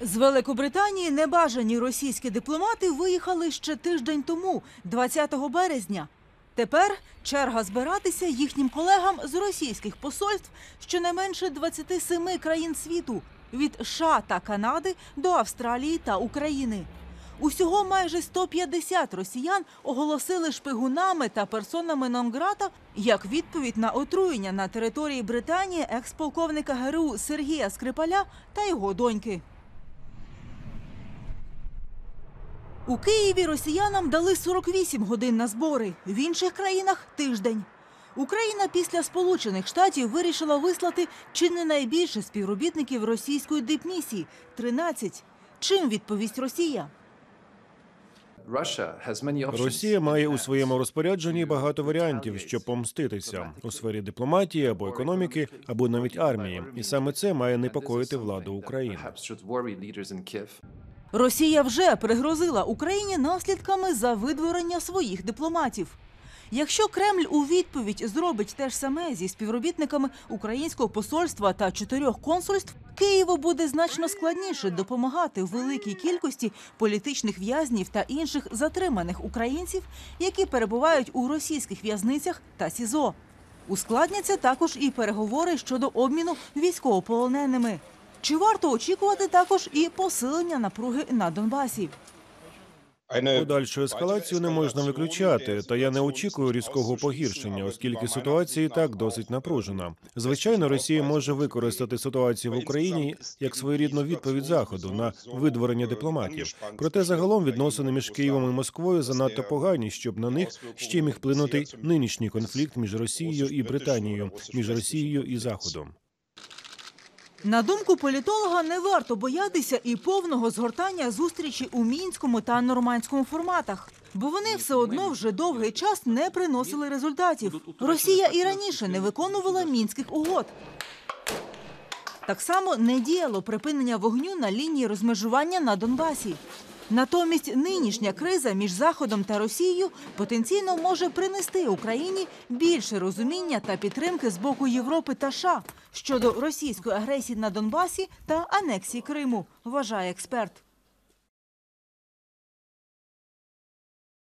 З Великобританії небажані російські дипломати виїхали ще тиждень тому, 20 березня. Тепер черга збиратися їхнім колегам з російських посольств щонайменше 27 країн світу від США та Канади до Австралії та України. Усього майже 150 росіян оголосили шпигунами та персонами нон-грата як відповідь на отруєння на території Британії екс-полковника ГРУ Сергія Скрипаля та його доньки. У Києві росіянам дали 48 годин на збори, в інших країнах тиждень. Україна після Сполучених Штатів вирішила вислати чи не найбільше співробітників російської дипмісії 13. Чим відповість Росія? Росія має у своєму розпорядженні багато варіантів, щоб помститися у сфері дипломатії або економіки, або навіть армії, і саме це має непокоїти владу України. Росія вже пригрозила Україні наслідками за видворення своїх дипломатів. Якщо Кремль у відповідь зробить те ж саме зі співробітниками українського посольства та чотирьох консульств, Києву буде значно складніше допомагати великій кількості політичних в'язнів та інших затриманих українців, які перебувають у російських в'язницях та СІЗО. Ускладняться також і переговори щодо обміну військовополоненими. Чи варто очікувати також і посилення напруги на Донбасі? Подальшу ескалацію не можна виключати, та я не очікую різкого погіршення, оскільки ситуація і так досить напружена. Звичайно, Росія може використати ситуацію в Україні як своєрідну відповідь заходу на видворення дипломатів. Проте загалом відносини між Києвом і Москвою занадто погані, щоб на них ще міг вплинути нинішній конфлікт між Росією і Британією, між Росією і Заходом. На думку політолога, не варто боятися і повного згортання зустрічі у мінському та нормандському форматах, бо вони все одно вже довгий час не приносили результатів. Росія і раніше не виконувала мінських угод. Так само не діяло припинення вогню на лінії розмежування на Донбасі. Натомість нинішня криза між Заходом та Росією потенційно може принести Україні більше розуміння та підтримки з боку Європи та США щодо російської агресії на Донбасі та анексії Криму, вважає експерт.